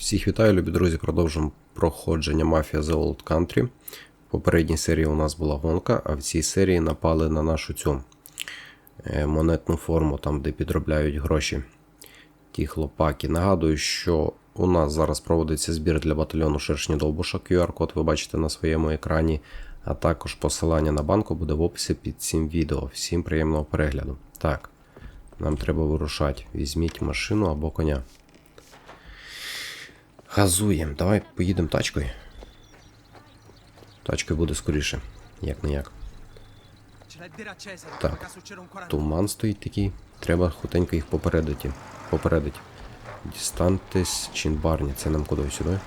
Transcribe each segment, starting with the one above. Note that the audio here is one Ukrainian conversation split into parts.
Всіх вітаю, любі друзі. Продовжуємо проходження Mafia The Old Country. В попередній серії у нас була гонка, а в цій серії напали на нашу цю е, монетну форму, там де підробляють гроші ті хлопаки. Нагадую, що у нас зараз проводиться збір для батальйону Шершні Довбуша. QR-код ви бачите на своєму екрані, а також посилання на банку буде в описі під цим відео. Всім приємного перегляду. Так, нам треба вирушати. Візьміть машину або коня. Газуємо. Давай поїдемо тачкою. Тачкою буде скоріше, як не як. Так. Туман стоїть такий. Треба хутенько їх попередити. Попередити. Дістантесь Чинбарні. Це нам куди сюди?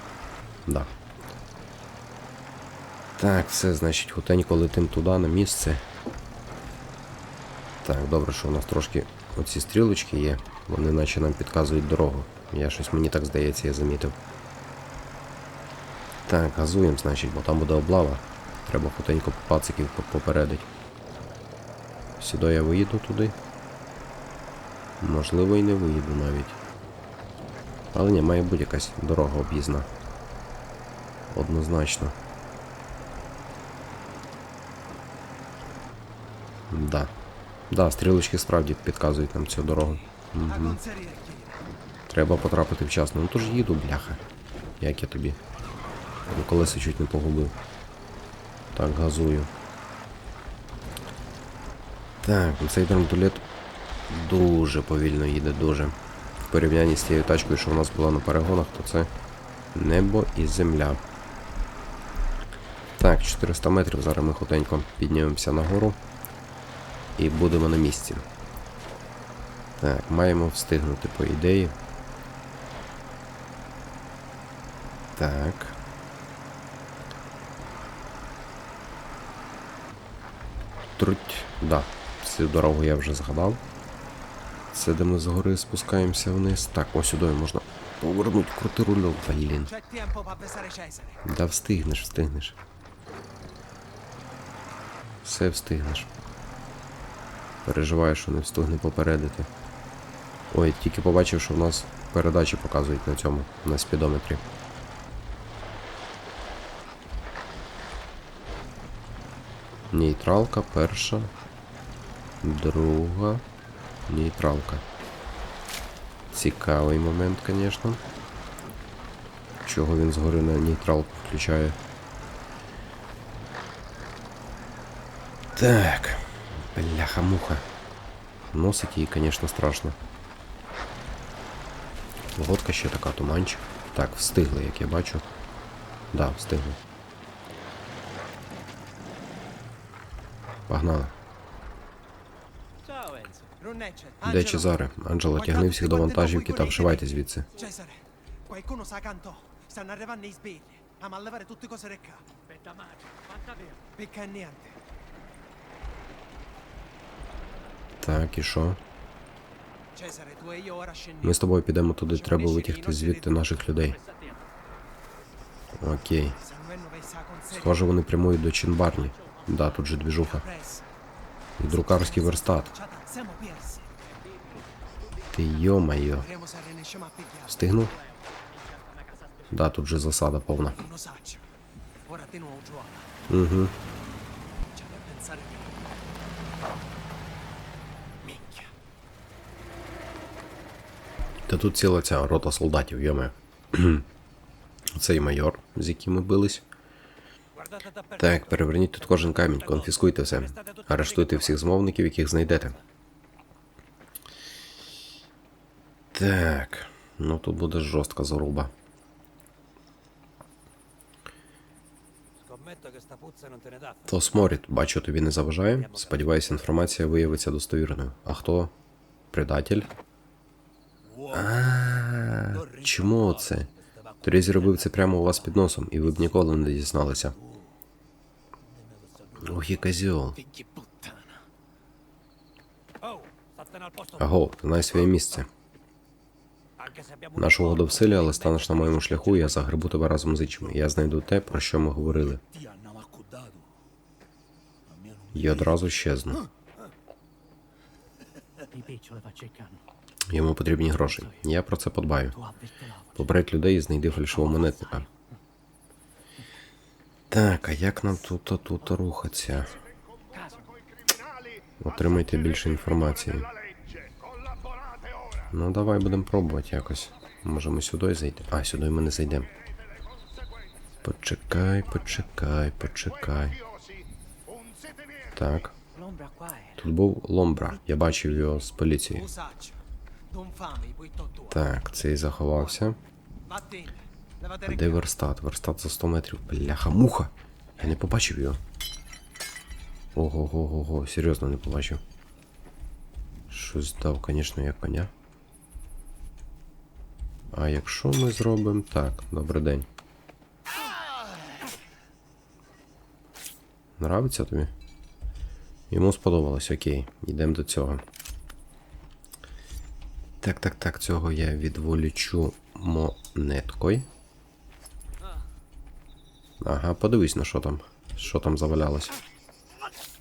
Да. Так, все, значить, хутенько летим туди, на місце. Так, добре, що у нас трошки оці стрілочки є. Вони наче нам підказують дорогу. Я щось мені так здається, я замітив. Так, газуємо, значить, бо там буде облава. Треба хутенько пациків по- попередить. Сюди я виїду туди. Можливо, і не виїду навіть. Але ні, має бути якась дорога об'їзна. Однозначно. Да. Да, стрілочки справді підказують нам цю дорогу. Мгм. Треба потрапити вчасно. Ну то ж їду, бляха. Як я тобі. Ну, Колеса чуть не погубив. Так, газую. Так, ну, цей драмтулет дуже повільно їде, дуже. В порівнянні з тією тачкою, що в нас була на перегонах, то це небо і земля. Так, 400 метрів. Зараз ми хутенько піднімемося нагору і будемо на місці. Так, маємо встигнути по ідеї. Так. Труть. Да, цю дорогу я вже згадав. Це де ми згори спускаємося вниз. Так, ось сюди можна повернути крути рулю. Блін. Да встигнеш, встигнеш. Все встигнеш. Переживаю, що не встигне попередити. Ой, тільки побачив, що в нас передачі показують на цьому, на спідометрі. Нейтралка перша. Друга. Нейтралка. Цікавий момент, звісно. Чого він згори на нейтралку включає. Так. Бляха-муха. Носить її, звісно, страшно. Погодка ще така, туманчик. Так, встигли, як я бачу. Да, встигли. Погнали. Де Чезаре? Анджела, тягни всіх до вантажівки та вшивайте звідси. Cesare, qualcuno sa canto. Stanno arrivando i sbirri. A mallevare tutte cose recca. Pecca niente. Так, і що? E. Ми з тобою підемо туди, треба витягти звідти наших людей. Окей. Схоже, вони прямують до Чинбарні. Да, тут же двіжуха. Press. І друкарський верстат. A pigliare. Встигнув? Да, тут же засада giuoca. Угу. Та тут ціла ця рота солдатів, йоме. Цей майор, з яким ми бились. Так, переверніть тут кожен камінь, конфіскуйте все. Арештуйте всіх змовників, яких знайдете. Так. Ну тут буде жорстка заруба. То сморід, бачу, тобі не заважає. Сподіваюся, інформація виявиться достовірною. А хто? Предатель? А, чому це? Тоді зробив це прямо у вас під носом, і ви б ніколи не дізналися. Ох, і козьол. Statene al posto. Своє місце. Наша угода в силі, але станеш на моєму шляху, я загребу тебе разом з ічми. Я знайду те, про що ми говорили. І одразу щезну. Йому потрібні гроші. Я про це подбаю. Попередь людей і знайди фальшивого монетника. Так, а як нам тут, тут рухатися? Отримайте більше інформації. Ну, давай будемо пробувати якось. Може ми сюди зайдемо? А, сюди ми не зайдемо. Почекай, почекай, почекай. Так. Тут був Ломбра. Я бачив його з поліції. Так, цей заховався. Де верстат? Верстат за 100 метрів. Бляха, муха. Я не побачив його. Ого, го, го, го, серйозно не побачив. Щось дав, звісно, як коня. А якщо ми зробимо так, добрий день. Нравиться тобі? Йому сподобалось, окей, йдемо до цього. Так, так, так, цього я відволічу монеткою. Ага, подивись на що там. Що там завалялось.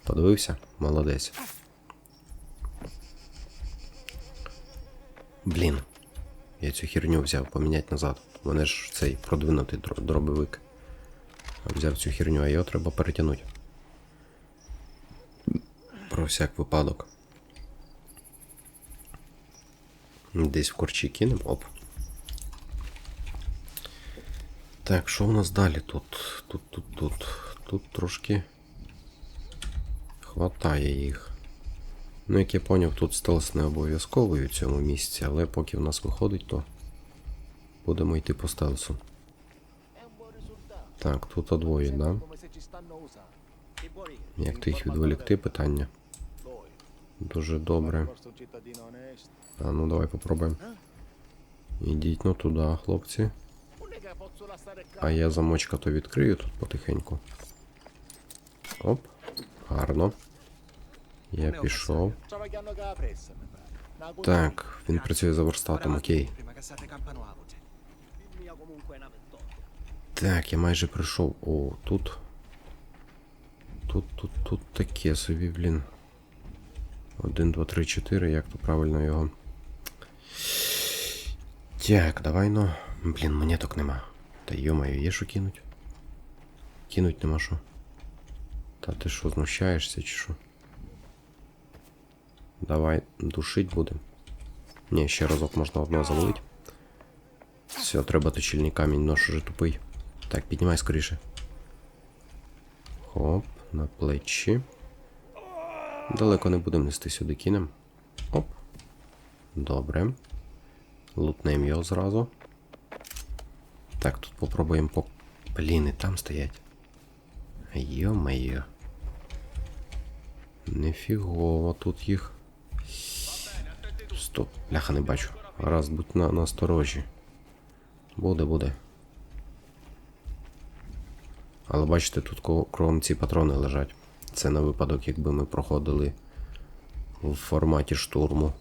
Подивився? Молодець. Блін. Я цю херню взяв поміняти назад. Мене ж цей продвинутий дробовик. Взяв цю херню, а його треба перетягнути. Про всяк випадок. Десь в корчі кинем. Оп. Так, що у нас далі тут? Тут, тут, тут. Тут трошки. Хватає їх. Ну, як я поняв, тут стелс не обов'язковий у цьому місці, але поки в нас виходить, то будемо йти по стелсу. Так, тут двоє, да? Як то їх відволікти, питання. Дуже добре. А ну давай попробуємо. Ідіть ну туди, хлопці. А я замочка то відкрию тут потихеньку. Оп, гарно. Я пішов. Так, він працює за верстатом, окей. Так, я майже прийшов. О, тут. Тут, тут, тут таке собі, блін. 1, 2, 3, 4, як то правильно його. Так, давай ну. Блін, монеток нема. Та йомаю, є що кинуть? Кинуть нема що. Та ти що, знущаєшся чи що? Давай, душить будем. Ні, ще разок можна одного завалить. Все, треба точильний камінь, нож уже тупий. Так, піднімай скоріше. Хоп, на плечі. Далеко не будемо нести сюди кинем. Оп. Добре. Лутнем його зразу. Так, тут попробуємо по. Блін, і там стоять. Йо-моє. Нефігово тут їх. Стоп, бляха не бачу. Раз, будь на насторожі. Буде, буде. Але бачите, тут кругом ці патрони лежать. Це на випадок, якби ми проходили в форматі штурму.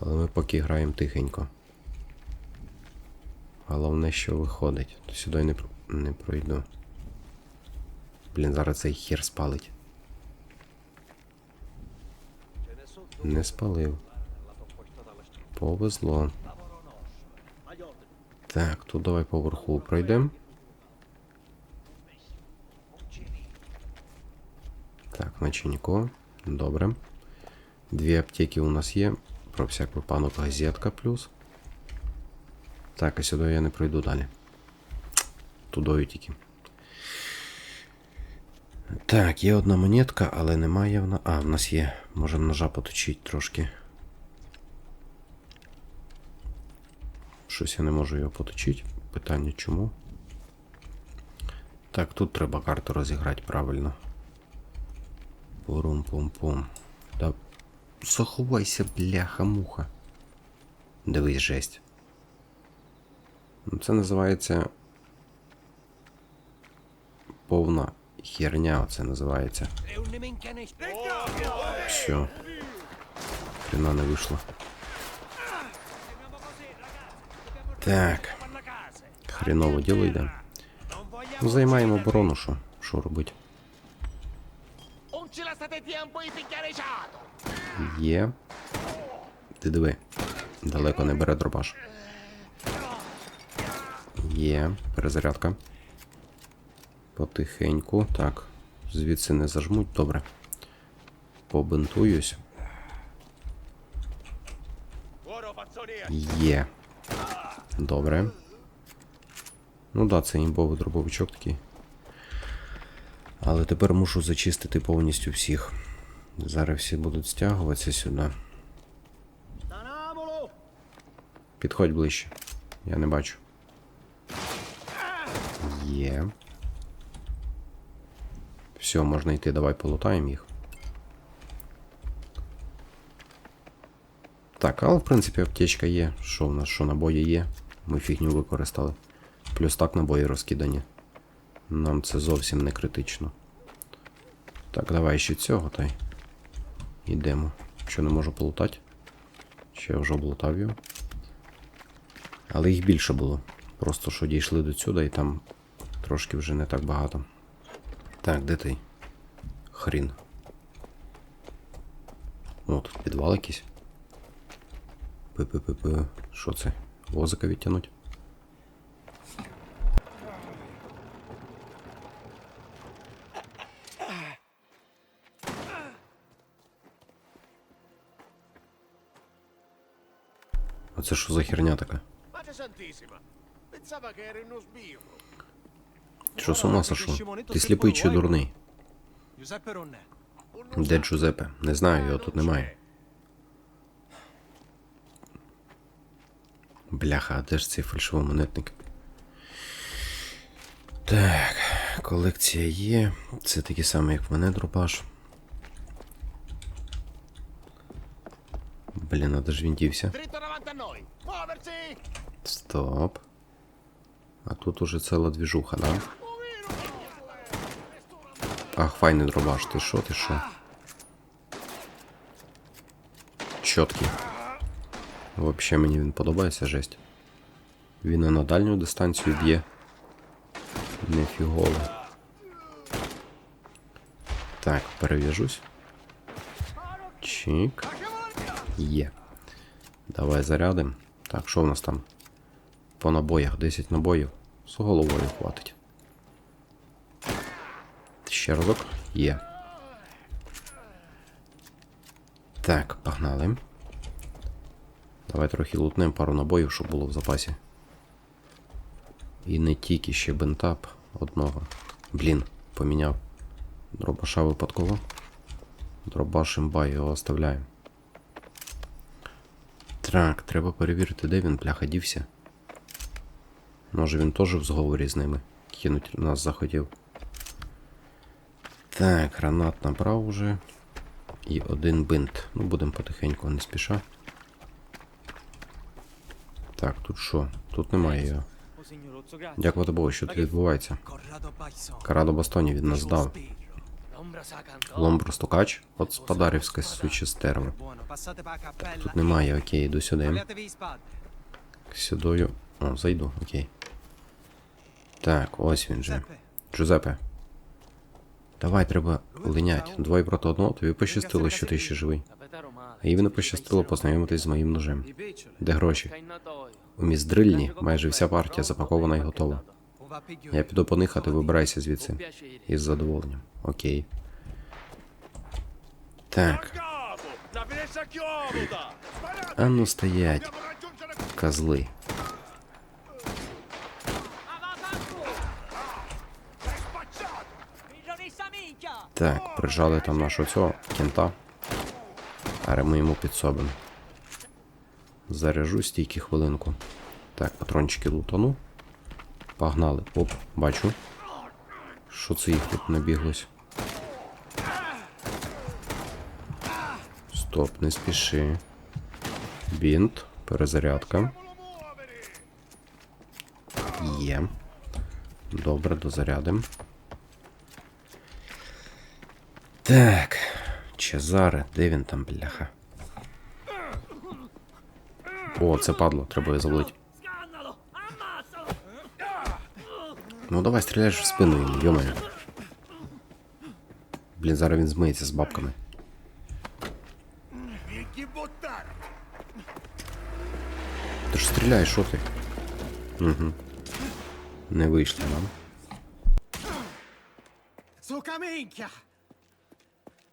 Але ми поки граємо тихенько. Головне, що виходить. Сюди не, не пройду. Блін, зараз цей хер спалить. Не спалив. Повезло. Так, тут давай поверху пройдемо. Так, наче нікого. Добре. Дві аптеки у нас є. Про всяк випадок газетка плюс. Так, а сюди я не пройду далі. Тудою тільки. Так, є одна монетка, але немає вона. А, в нас є. Можемо ножа поточити трошки. Щось я не можу його поточити. Питання чому? Так, тут треба карту розіграти правильно. Пурум-пум-пум. Да заховайся, бляха-муха. Дивись, жесть. Ну, Це називається. Повна херня, це називається. Все. Хрена не вийшло. Так. Хреново діло йде. Ну, займаємо оборону, що? Що робить? Є. Ти диви. Далеко не бере дробаш. Є, перезарядка. Потихеньку. Так. Звідси не зажмуть, добре. Побинтуюсь. Є. Добре. Ну да, це імбовий дробовичок такий. Але тепер мушу зачистити повністю всіх. Зараз всі будуть стягуватися сюди. Підходь ближче. Я не бачу. Є. Все, можна йти, давай полутаємо їх. Так, але в принципі аптечка є. Що в нас? Що набої є? Ми фігню використали. Плюс так набої розкидані. Нам це зовсім не критично. Так, давай ще цього та й. Йдемо. Що не можу полутати? Чи я вже облутав його? Але їх більше було. Просто що дійшли до сюди і там трошки вже не так багато. Так, де ти? Хрін. О, тут підвал якийсь. Пи-пи-пи-пи. Що це? Возика відтягнуть? Оце що за херня така? Що з ума? Ти сліпий чи дурний? Де Джузепе? Не знаю, його тут немає. Бляха, а де ж цей фальшивомонетник? Так, колекція є. Це такі самі, як в мене дропаш. Блін, а де ж він дівся? Muoversi! Стоп. Тут уже ціла двіжуха, да? Ах, файний дробаш, ти що, ти що? Чіткий. Вообще мені він подобається жесть. Він на дальню дистанцію б'є. Не фігово. Так, перев'яжусь. Чик. Є. Давай зарядим. Так, що в нас там? По набоях 10 набоїв. З головою хватить. Ще разок. Є. Так, погнали. Давай трохи лутнем пару набоїв, щоб було в запасі. І не тільки ще бентап одного. Блін, поміняв. Дробаша випадково. Дробаш імба, його оставляємо. Так, треба перевірити, де він, бляха, дівся. Може він теж в зговорі з ними кинуть нас захотів. Так, гранат набрав уже. І один бинт. Ну, будемо потихеньку, не спіша. Так, тут що? Тут немає його. Дякувати Богу, що тут відбувається. Карадо Бастоні від нас Giù здав. sbirro. L'ombra sa cantò. Ломбр стукач. От спадарівське суче стерво. Buono, passate per la cappella. Тут немає, окей, йду сюди. Сюдою. О, зайду, окей. Так, ось він же. Джузепе. Давай, треба линять. Двоє проти одного, тобі пощастило, що ти ще живий. А їй не пощастило познайомитись з моїм ножем. Де гроші? У міздрильні майже вся партія запакована і готова. Un va pigliore. Я піду понихати, вибирайся звідси. Із задоволенням. Окей. Так. А ну стоять, козли. Так, прижали там нашого цього кента. Але ми йому підсобимо. Заряжу стійки хвилинку. Так, патрончики лутану. Погнали. Оп, бачу. Що це їх тут набіглось? Стоп, не спіши. Бінт, перезарядка. Є. Добре, дозарядим. Так. Чезаре, де він там, бляха? О, це падло, треба його завалити. Ну давай стріляєш в спину йому, йомаю. Блін, зараз він змиється з бабками. Ти ж стріляєш, що ти? Не вийшло нам. Minchia!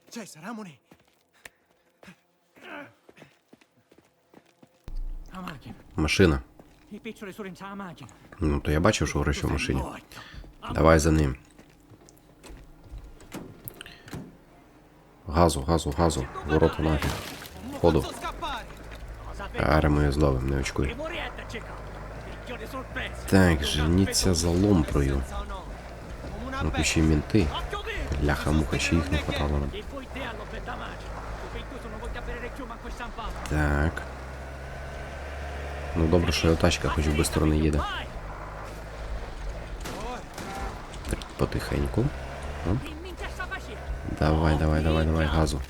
Cesare, amone. Машина. Ну, то я бачив, що гроші в машині. Давай за ним. Газу, газу, газу. Ворота нафіг. Ходу. Аре ми зловим, не очкуй. Так, женіться за ломпрою. Ну, ще й мінти. Ляха муха, ще їх не хватало нам. Так. Ну добре, що його тачка хоч обі сторони їде. Потихеньку. Оп. Давай, давай, давай, давай, газу.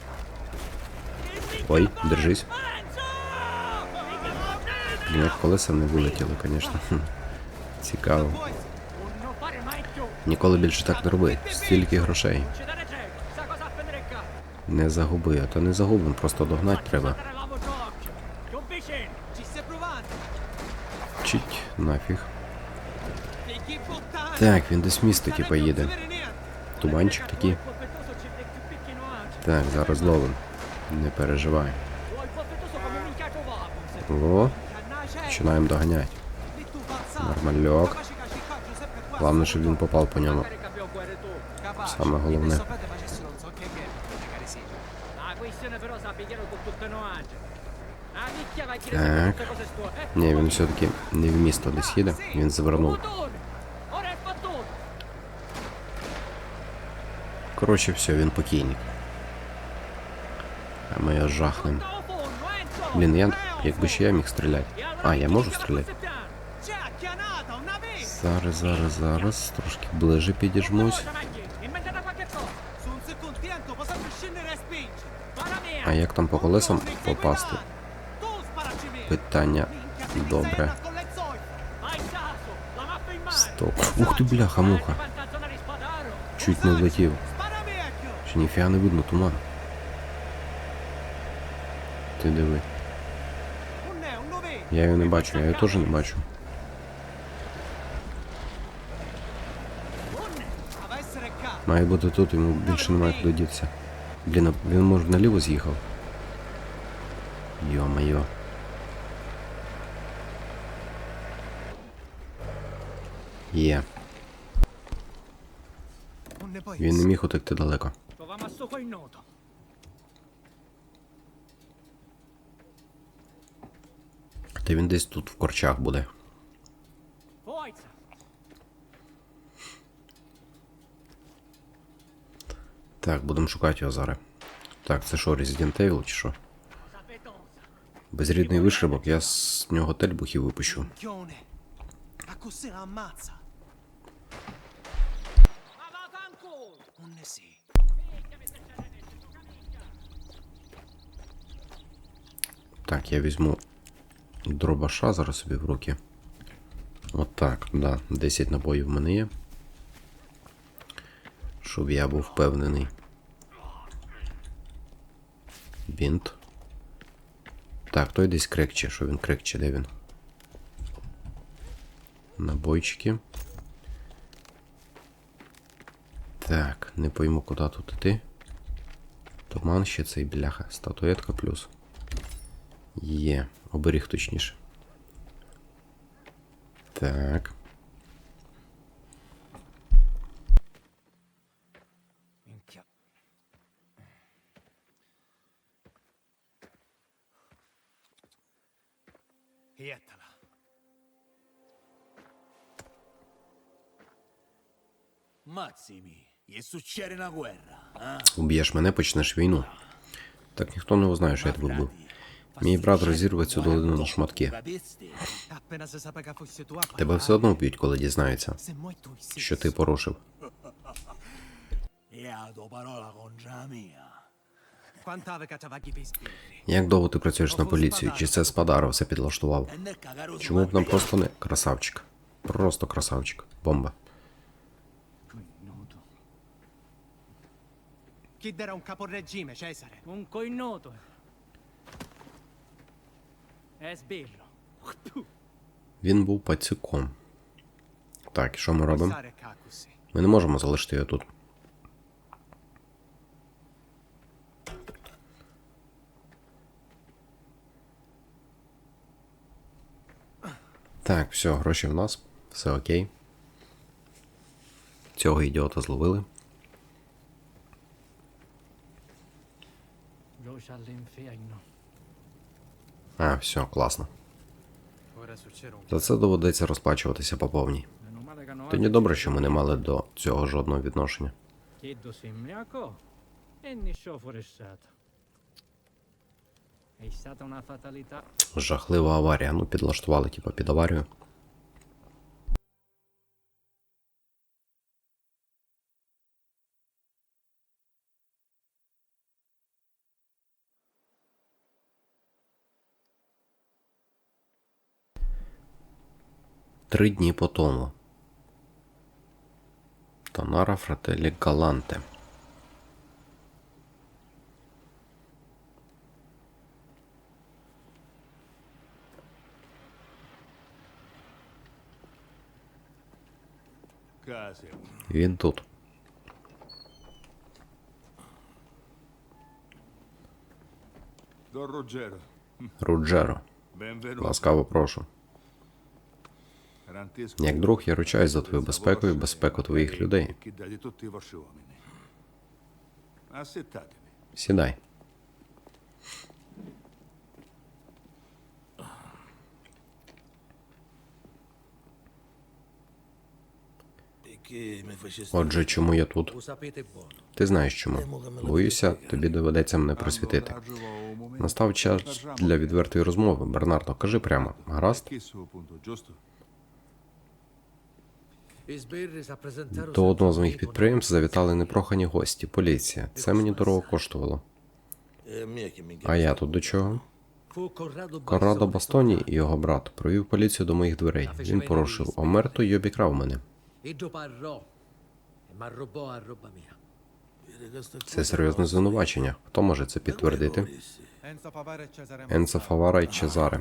Ой, держись. Як колеса не вилетіли, звісно. Цікаво. Ніколи більше так не роби. Стільки грошей. Не загуби, а то не загубим, просто догнать треба. Нафіг. Так, він десь місто типа їде. Туманчик такий. Так, зараз ловим. Не переживай. О, починаємо доганяти. Нормальок. Головне, щоб він попав по ньому. Саме головне. Так. Eh, Ні, він все-таки не в місто десь їде, він завернув. Коротше, все, він покійник. А ми його жахнем. Блін, я якби ще я міг стріляти. E А, я можу стріляти? Зараз, зараз, зараз. Трошки ближе підіжмусь. E. А як там по колесам попасти? Питання добре. Стоп. Ух ти, бляха, муха. Чуть не влетів. Ще ніфіга не видно туман. Ти диви. Я його не бачу, я його теж не бачу. Має бути тут, йому більше немає куди дітися. Блін, він може наліво з'їхав. Йо-моє. Є. Він не міг утекти далеко. Та він десь тут в корчах буде. Так, будемо шукати його зараз. Так, це що, Resident Evil чи що? Безрідний вишибок, я з нього тельбухів випущу. Vaffanculo. Un ne sì. Так, я візьму дробаша зараз собі в руки. От так, да. 10 набоїв в мене є. Щоб я був впевнений. Бінт. Так, той десь крекче. Що він крекче, де він? Набойчики. Так, не пойму, куди тут іти. Туман ще цей бляха. Статуетка плюс. Є, оберіг точніше. Так. Mazzimi, Уб'єш мене, почнеш війну. Так ніхто не узнає, що я тебе вбив. Мій брат розірве цю долину на шматки. Тебе все одно вб'ють, коли дізнаються, що ти порушив. Як довго ти працюєш на поліцію? Чи це Спадаро все підлаштував? Чому б нам просто не красавчик? Просто красавчик. Бомба. Chi era un caporegime, Cesare? Un coinnoto. È sbirro. Він був пацюком. Так, і що ми робимо? Ми не можемо залишити його тут. Так, все, гроші в нас, все окей. Цього ідіота зловили. А, все, класно. За це доведеться розплачуватися по повній. Тоді добре, що ми не мали до цього жодного відношення. Жахлива аварія. Ну, підлаштували, типу, під аварію. Три дні по тому. Тонара Фрателі Галанте. Він тут. Ruggero, Руджеро. Ласкаво прошу. Як друг, я ручаюсь за твою безпеку і безпеку твоїх людей. Сідай. Отже, чому я тут? Ти знаєш чому. Боюся, тобі доведеться мене просвітити. Настав час для відвертої розмови. Бернардо, кажи прямо. Гаразд? До одного з моїх підприємств завітали непрохані гості, поліція. Це мені дорого коштувало. А я тут до чого? Коррадо Бастоні і його брат провів поліцію до моїх дверей. Він порушив омерту й обікрав мене. Це серйозне звинувачення. Хто може це підтвердити? Енцо Фавара й Чезаре.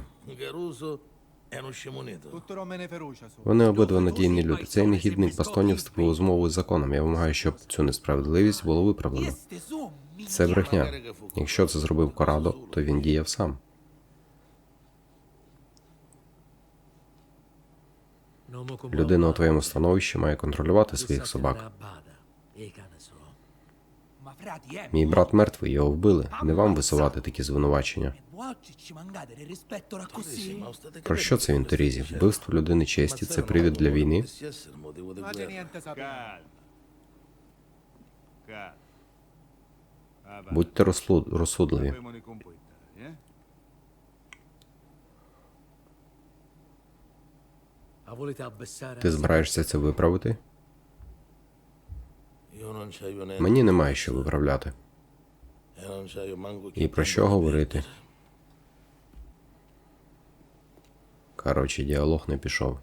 Вони обидва надійні люди. Цей негідник Бастонів вступив у змову з законом. Я вимагаю, щоб цю несправедливість було виправлено. Це брехня. Якщо це зробив Корадо, то він діяв сам. Людина у твоєму становищі має контролювати своїх собак. Мій брат мертвий, його вбили. Не вам висувати такі звинувачення. Про що це він Терізі? Вбивство людини честі це привід для війни. Будьте розсудливі. Ти збираєшся це виправити? Мені немає що виправляти. І про що говорити? Коротше, діалог не пішов.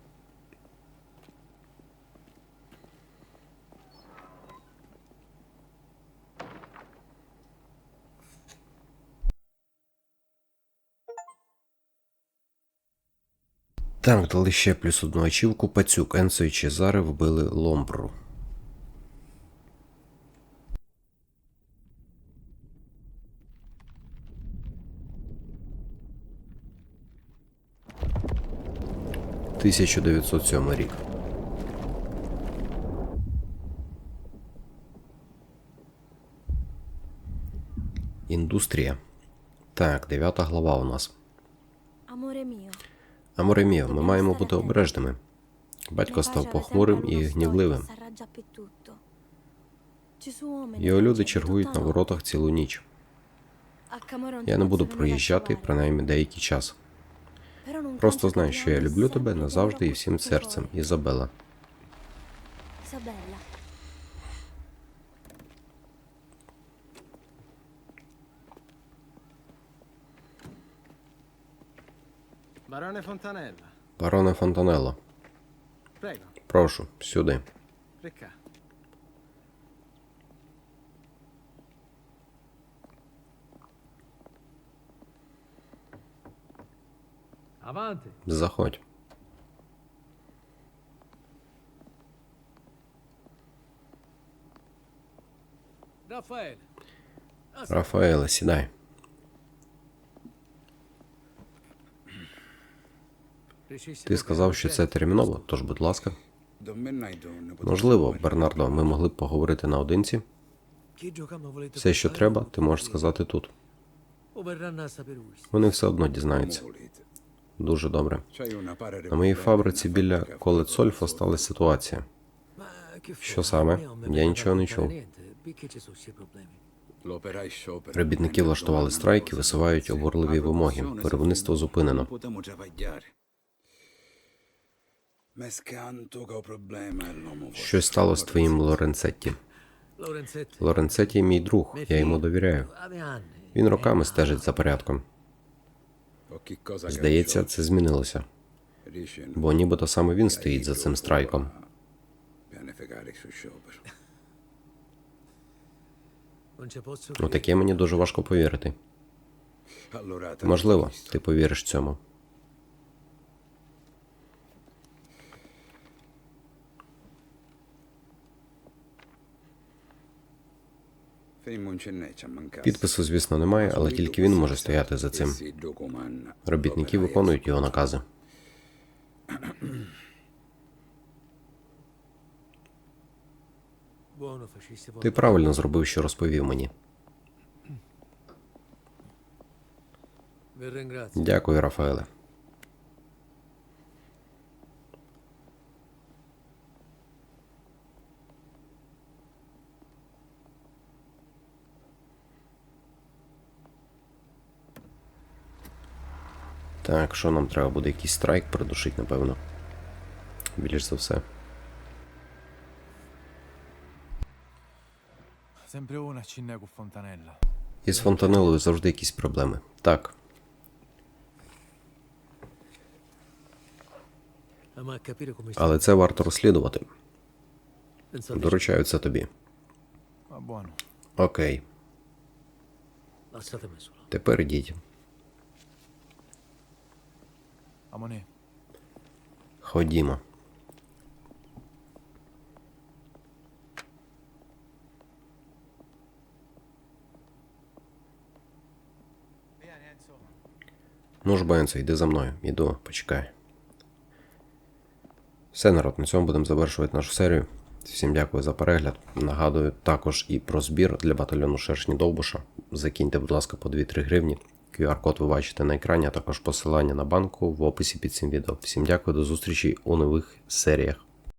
Так, дали ще плюс одну ачівку. Пацюк, Енсо і Чезаре вбили Ломбру. Тисяча дев'ятсот сьомий рік. Індустрія. Так, дев'ята глава у нас. Amore mio, Аморе міо, ми маємо бути обережними. Батько став похмурим і гнівливим. Його люди чергують на воротах цілу ніч. Я не буду проїжджати принаймні деякий час. Просто знай, що я люблю тебе назавжди і всім серцем, Ізабела. Barone Fontanella, Бароне Фонтанелло, прошу, сюди. Заходь. Рафаела, сідай. Ти сказав, що це терміново, тож, будь ласка. Можливо, Бернардо, ми могли б поговорити наодинці. Все, що треба, ти можеш сказати тут. Вони все одно дізнаються. Дуже добре. На моїй фабриці біля sol. сталася ситуація. Що саме? Я нічого не чув. Робітники влаштували страйк і висувають обурливі вимоги. Виробництво зупинено. Щось стало з твоїм Лоренцетті. Лоренцетті мій друг, я йому довіряю. Він роками стежить за порядком. Здається, це змінилося, бо нібито саме він стоїть за цим страйком. У таке мені дуже важко повірити. Можливо, ти повіриш цьому. Підпису, звісно, немає, але тільки він може стояти за цим. Робітники виконують його накази. Ти правильно зробив, що розповів мені. Дякую, Рафаеле. Так, що нам треба буде якийсь страйк придушити, напевно. Більш за все. Із фонтанелою завжди якісь проблеми. Так, але це варто розслідувати. Доручаю це тобі. Окей, тепер ідіть. Amone. Ходімо. Ну ж, Бенцо, йди за мною. Іду, почекай. Все, народ, на цьому будемо завершувати нашу серію. Всім дякую за перегляд. Нагадую також і про збір для батальйону Шершні Довбуша. Закиньте, будь ласка, по 2-3 гривні. QR-код ви бачите на екрані, а також посилання на банку в описі під цим відео. Всім дякую, до зустрічі у нових серіях.